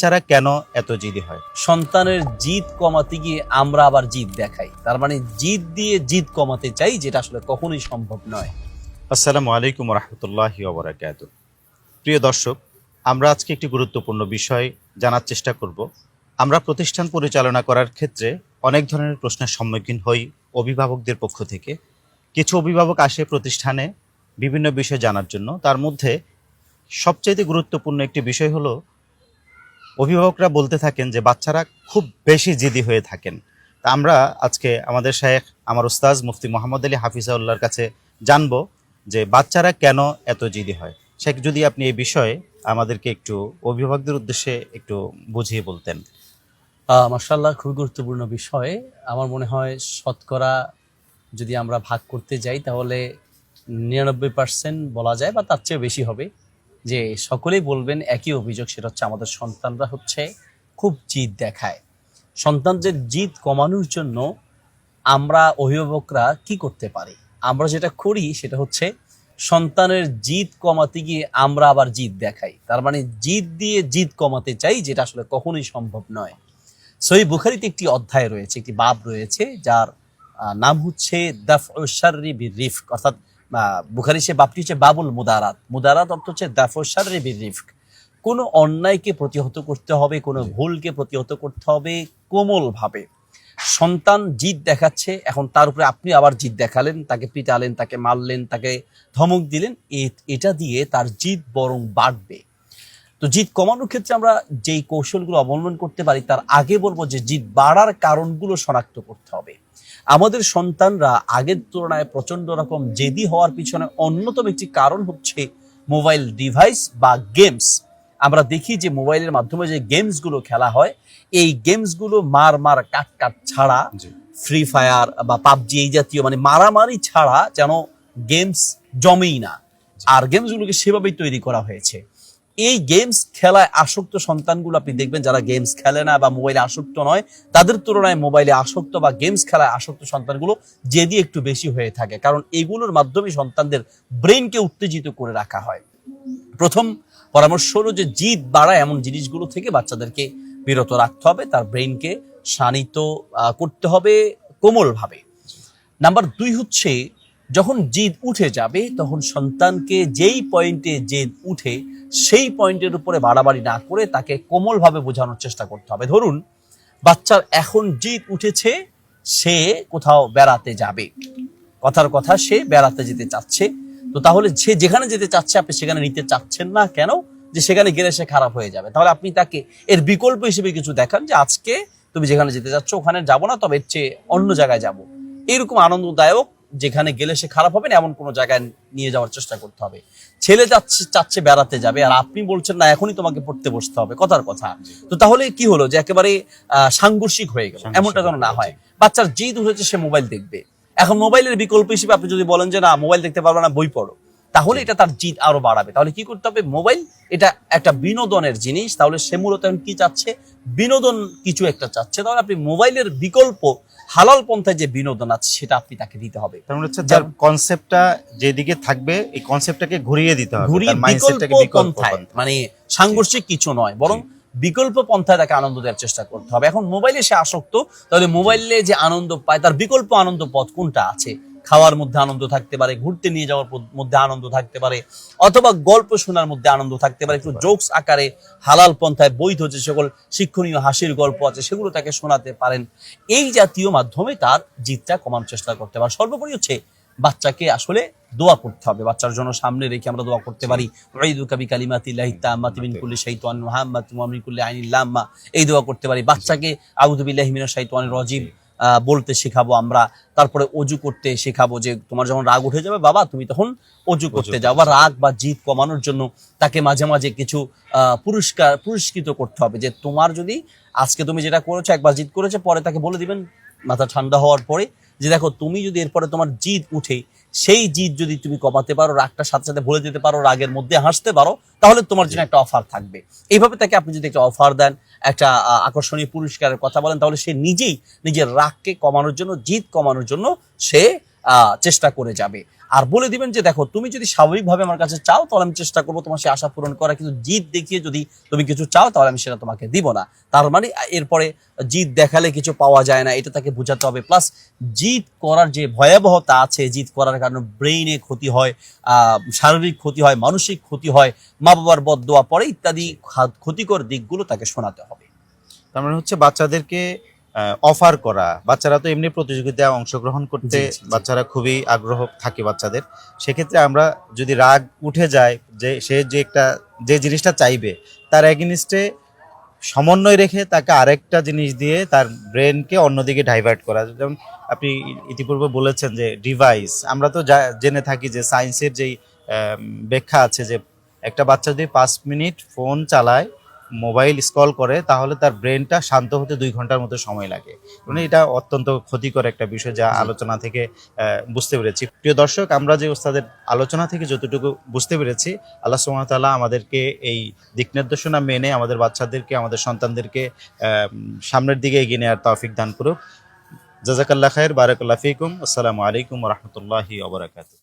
বাচ্চারা কেন এত জিদি হয়? সন্তানের জিদ কমাতে গিয়ে আমরা আবার জিদ দেখাই। তার মানে জিদ দিয়ে জিদ কমাতে চাই যেটা আসলে কখনোই সম্ভব নয়। আসসালামু আলাইকুম রহমতুল্লাহ ওবরাকাত। প্রিয় দর্শক আমরা আজকে একটি গুরুত্বপূর্ণ বিষয় জানার চেষ্টা করব। আমরা প্রতিষ্ঠান পরিচালনা করার ক্ষেত্রে অনেক ধরনের প্রশ্নের সম্মুখীন হই অভিভাবকদের পক্ষ থেকে। কিছু অভিভাবক আসে প্রতিষ্ঠানে বিভিন্ন বিষয় জানার জন্য। তার মধ্যে সবচাইতে গুরুত্বপূর্ণ একটি বিষয় হলো অভিভাবকরা বলতে থাকেন যে বাচ্চারা খুব বেশি জিদি হয়ে থাকেন। তা আমরা আজকে আমাদের শেখ, আমার উস্তাজ মুফতি মোহাম্মদ আলী হাফিজাউল্লাহর কাছে জানব যে বাচ্চারা কেন এত জিদি হয়। শেখ, যদি আপনি এই বিষয়ে আমাদেরকে একটু অভিভাবকদের উদ্দেশ্যে একটু বুঝিয়ে বলতেন। মার্শাল্লাহ খুবই গুরুত্বপূর্ণ বিষয়। আমার মনে হয় শতকরা যদি আমরা ভাগ করতে যাই তাহলে নিরানব্বই পার্সেন্ট বলা যায় বা তার চেয়ে বেশি হবে। যে সকলেই বলবেন একই অভিযোগ, সেটা হচ্ছে আমাদের সন্তানরা হচ্ছে খুব জিদ দেখায়। সন্তানদের জিদ কমানোর জন্য আমরা অভিভাবকরা কি করতে পারি? আমরা যেটা করি, সেটা হচ্ছে সন্তানের জিদ কমাতে গিয়ে আমরা আবার জিদ দেখাই। তার মানে জিদ দিয়ে জিদ কমাতে চাই, যেটা আসলে কখনোই সম্ভব নয়। সহি বুখারিতে একটি অধ্যায় রয়েছে, একটি বাব রয়েছে, যার নাম হচ্ছে দাফ রিফক, অর্থাৎ বুখারি সে বাপটি হচ্ছে বাবুল মুদারাত। মুদারাত অর্থ হচ্ছে দাফসারি রিফক। কোনো অন্যায়কে প্রতিহত করতে হবে কোনো ভুলকে প্রতিহত করতে হবে কোমলভাবে। সন্তান জিদ দেখাচ্ছে এখন তার উপরে আপনি আবার জিদ দেখালেন তাকে পিটালেন তাকে মারলেন তাকে ধমক দিলেন এটা দিয়ে তার জিদ বরং বাড়বে। তো জিদ কমানোর ক্ষেত্রে আমরা যেই কৌশলগুলো অবলম্বন করতে পারি তার আগে বলব যে জিদ বাড়ার কারণগুলো শনাক্ত করতে হবে। আমাদের সন্তানরা আগের তুলনায় প্রচণ্ড রকম জেদি হওয়ার পিছনে অন্যতম একটি কারণ হচ্ছে মোবাইল ডিভাইস বা গেমস। আমরা দেখি যে মোবাইলের মাধ্যমে যে গেমসগুলো খেলা হয় এই গেমসগুলো মার মার কাট কাট ছাড়া ফ্রি ফায়ার বা পাবজি এই জাতীয় মানে মারামারি ছাড়া যেন গেমস জমেই না। আর গেমসগুলোকে সেভাবেই তৈরি করা হয়েছে। এই গেমস খেলায় আসক্ত সন্তানগুলো আপনি দেখবেন যারা গেমস খেলে না বা মোবাইলে আসক্ত নয়, তাদের তুলনায় মোবাইলে আসক্ত বা গেমস খেলায় আসক্ত সন্তানগুলো যেদি একটু বেশি হয়ে থাকে। কারণ এগুলোর মাধ্যমে সন্তানদের ব্রেনকে উত্তেজিত করে রাখা হয়। প্রথম পরামর্শ হলো যে জিদ বাড়ায় এমন জিনিসগুলো থেকে বাচ্চাদেরকে বিরত রাখতে হবে, তার ব্রেনকে শানিত করতে হবে কোমলভাবে। নাম্বার দুই হচ্ছে যখন জিদ উঠে যাবে, তখন সন্তানকে যেই পয়েন্টে জেদ উঠে, সেই পয়েন্টের উপরে বাড়াবাড়ি না করে তাকে কোমলভাবে বোঝানোর চেষ্টা করতে হবে। ধরুন, বাচ্চার এখন জিদ উঠেছে, সে কোথাও বেড়াতে যাবে। কথার কথা, সে বেড়াতে যেতে চাচ্ছে। তো তাহলে সে যেখানে যেতে চাচ্ছে, আপনি সেখানে নিতে চাচ্ছেন না কেন? যে সেখানে গেলে সে খারাপ হয়ে যাবে। তাহলে আপনি তাকে এর বিকল্প হিসেবে কিছু দেখান যে আজকে তুমি যেখানে যেতে চাচ্ছ, ওখানে যাব না, তবে এর চেয়ে অন্য জায়গায় যাব। এরকম আনন্দদায়ক যেখানে গেলে সে খারাপ হবে না এমন কোনো জায়গায় নিয়ে যাওয়ার চেষ্টা করতে হবে। ছেলে যাচ্ছে চাচ্ছে বেড়াতে যাবে আর আপনি বলছেন না এখনই তোমাকে পড়তে বসতে হবে। কথার কথা। তো তাহলে কি হলো যে একেবারে আহ, সাংঘর্ষিক হয়ে গেল এমনটা যেন না হয়। বাচ্চার জিদ হয়েছে সে মোবাইল দেখবে। এখন মোবাইলের বিকল্প হিসেবে আপনি যদি বলেন যে না মোবাইল দেখতে পারবে না বই পড়ো। তাহলে এটা তার জিদ আরও বাড়াবে। তাহলে কি করতে হবে? মোবাইল এটা একটা বিনোদনের জিনিস। তাহলে সে মূলত এখন কি চাচ্ছে? বিনোদন কিছু একটা চাচ্ছে। তাহলে আপনি মোবাইলের বিকল্প হালাল পন্থায় যে বিনোদন আছে সেটা আপনি তাকে দিতে হবে। তার মানে হচ্ছে যার কনসেপ্টটা যেদিকে থাকবে এই কনসেপ্টটাকে ঘুরিয়ে দিতে হবে। ঘুরিয়ে বিকল্প পন্থায়। মানে সাংঘর্ষিক কিছু নয় বরং বিকল্প পন্থায় তাকে আনন্দ দেওয়ার চেষ্টা করতে হবে। এখন মোবাইলে সে আসক্ত তাহলে মোবাইলে যে আনন্দ পায় তার বিকল্প আনন্দ পথ কোনটা আছে? খাওয়ার মধ্যে আনন্দ থাকতে পারে ঘুরতে নিয়ে যাওয়ার মধ্যে আনন্দ থাকতে পারে অথবা গল্প শোনার মধ্যে আনন্দ থাকতে পারে একটু জোকস আকারে হালাল পন্থায় বৈধ যে সকল শিক্ষণীয় হাসির গল্প আছে সেগুলো তাকে শোনাতে পারেন। এই জাতীয় মাধ্যমে তার জিতটা কমানোর চেষ্টা করতে পারে। সর্বোপরি হচ্ছে বাচ্চাকে আসলে দোয়া করতে হবে। বাচ্চার জন্য সামনে রেখে আমরা দোয়া করতে পারি। উঈদুকা বিকালিমাতিল্লাহি তাম্মাতি মিন কুল্লি শাইতানিন মুহাম্মাদ ওয়া মিন কুল্লি আইনিল লাম্মা। এই দোয়া করতে পারি। বাচ্চাকে আউযু বিল্লাহি মিনাশ শাইতানির রাজিম। আহ, বলতে শেখাবো আমরা তারপরে অজু করতে শেখাবো যে তোমার যখন রাগ উঠে যাবে বাবা তুমি তখন অজু করতে যাও বা রাগ বা জিদ কমানোর জন্য তাকে মাঝে মাঝে কিছু আহ, পুরস্কার পুরস্কৃত করতে হবে যে তোমার যদি আজকে তুমি যেটা করেছ একবার জিদ করেছ পরে তাকে বলে দিবেন মাথা ঠান্ডা হওয়ার পরে যে দেখো তুমি যদি এরপরে তোমার জিদ উঠে সেই জিদ যদি তুমি কমাতে পারো রাগটা সাথে সাথে ভুলে যেতে পারো রাগের মধ্যে হাসতে পারো তাহলে তোমার জন্য একটা অফার থাকবে। এইভাবে তাকে আপনি যদি একটা অফার দেন একটা আকর্ষণীয় পুরস্কারের কথা বলেন তাহলে সে নিজেই নিজের রাগকে কমানোর জন্য জিদ কমানোর জন্য সে চেষ্টা করে যাবে। আর বলে দিবেন যে, দেখো, তুমি যদি স্বাভাবিকভাবে আমার কাছে চাও, তাহলে আমি চেষ্টা করব তোমার সে আশা পূরণ করা কিন্তু জিদ দেখিয়ে যদি তুমি কিছু চাও, তাহলে আমি সেটা তোমাকে দিব না। তার মানে এরপরে জিদ দেখালে কিছু পাওয়া যায় না, এটা তাকে বোঝাতে হবে। প্লাস জিদ করার যে ভয়াবহতা আছে, জিদ করার কারণে ব্রেইনে ক্ষতি হয় শারীরিক ক্ষতি হয়, মানসিক ক্ষতি হয় মা বাবার বদ দোয়া পরে ইত্যাদি ক্ষতিকর দিকগুলো তাকে শোনাতে হবে। তার মানে হচ্ছে বাচ্চাদেরকে অফার করা। বাচ্চারা তো এমনি প্রতিযোগিতায় অংশগ্রহণ করতে। বাচ্চারা খুবই আগ্রহ থাকে বাচ্চাদের। সেক্ষেত্রে আমরা যদি রাগ উঠে যায় যে সে যে একটা যে জিনিসটা চাইবে তার এগেনিস্টে সমন্বয় রেখে তাকে আরেকটা জিনিস দিয়ে তার ব্রেনকে অন্যদিকে ডাইভার্ট করা। যেমন আপনি ইতিপূর্বে বলেছেন যে ডিভাইস আমরা তো যা- জেনে থাকি যে সায়েন্সের যেই ব্যাখ্যা আছে যে একটা বাচ্চা যদি পাঁচ মিনিট ফোন চালায় মোবাইল স্ক্রল করে তাহলে তার ব্রেনটা শান্ত হতে দুই ঘণ্টার মতো সময় লাগে। মানে এটা অত্যন্ত ক্ষতিকর একটা বিষয় যা আলোচনা থেকে বুঝতে পেরেছি। প্রিয় দর্শক আমরা যে ওস্তাদের আলোচনা থেকে যতটুকু বুঝতে পেরেছি আল্লাহ সুমতাল্লাহ আমাদেরকে এই দিক নির্দেশনা মেনে আমাদের বাচ্চাদেরকে আমাদের সন্তানদেরকে সামনের দিকে এগিয়ে নেওয়ার তৌফিক দান করুক। জাজাকাল্লাহ খায়ের বারাকাল্লাহ ফিকুম। আসসালামু আলাইকুম রহমতুল্লাহি ওবরাকাতুহ